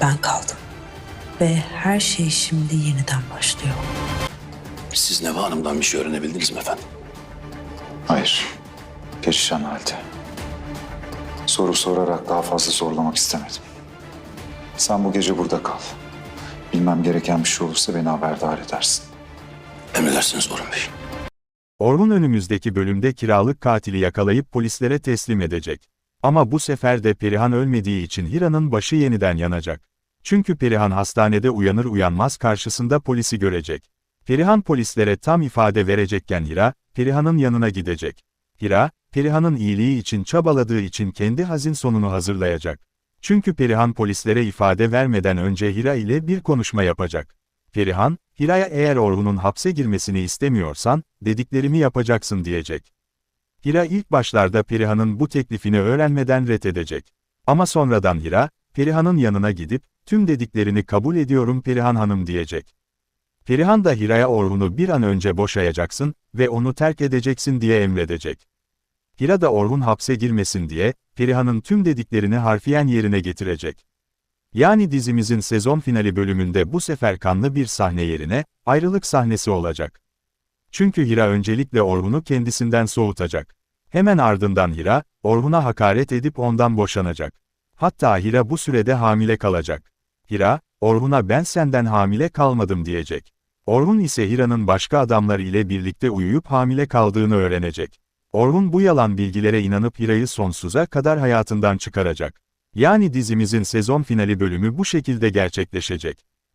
ben kaldım. Ve her şey şimdi yeniden başlıyor. Siz Neva Hanım'dan bir şey öğrenebildiniz mi efendim? Hayır. Perişan halde. Soru sorarak daha fazla zorlamak istemedim. Sen bu gece burada kal. Bilmem gereken bir şey olursa beni haberdar edersin. Emredersiniz Orhun Bey. Orhun önümüzdeki bölümde kiralık katili yakalayıp polislere teslim edecek. Ama bu sefer de Perihan ölmediği için Hira'nın başı yeniden yanacak. Çünkü Perihan hastanede uyanır uyanmaz karşısında polisi görecek. Perihan polislere tam ifade verecekken Hira, Perihan'ın yanına gidecek. Hira, Perihan'ın iyiliği için çabaladığı için kendi hazin sonunu hazırlayacak. Çünkü Perihan polislere ifade vermeden önce Hira ile bir konuşma yapacak. Perihan, Hira'ya eğer Orhun'un hapse girmesini istemiyorsan, dediklerimi yapacaksın diyecek. Hira ilk başlarda Perihan'ın bu teklifini öğrenmeden reddedecek. Ama sonradan Hira, Perihan'ın yanına gidip, tüm dediklerini kabul ediyorum Perihan Hanım diyecek. Perihan da Hira'ya Orhun'u bir an önce boşayacaksın ve onu terk edeceksin diye emredecek. Hira da Orhun hapse girmesin diye, Perihan'ın tüm dediklerini harfiyen yerine getirecek. Yani dizimizin sezon finali bölümünde bu sefer kanlı bir sahne yerine, ayrılık sahnesi olacak. Çünkü Hira öncelikle Orhun'u kendisinden soğutacak. Hemen ardından Hira, Orhun'a hakaret edip ondan boşanacak. Hatta Hira bu sürede hamile kalacak. Hira, Orhun'a ben senden hamile kalmadım diyecek. Orhun ise Hira'nın başka adamlar ile birlikte uyuyup hamile kaldığını öğrenecek. Orhun bu yalan bilgilere inanıp Hira'yı sonsuza kadar hayatından çıkaracak. Yani dizimizin sezon finali bölümü bu şekilde gerçekleşecek.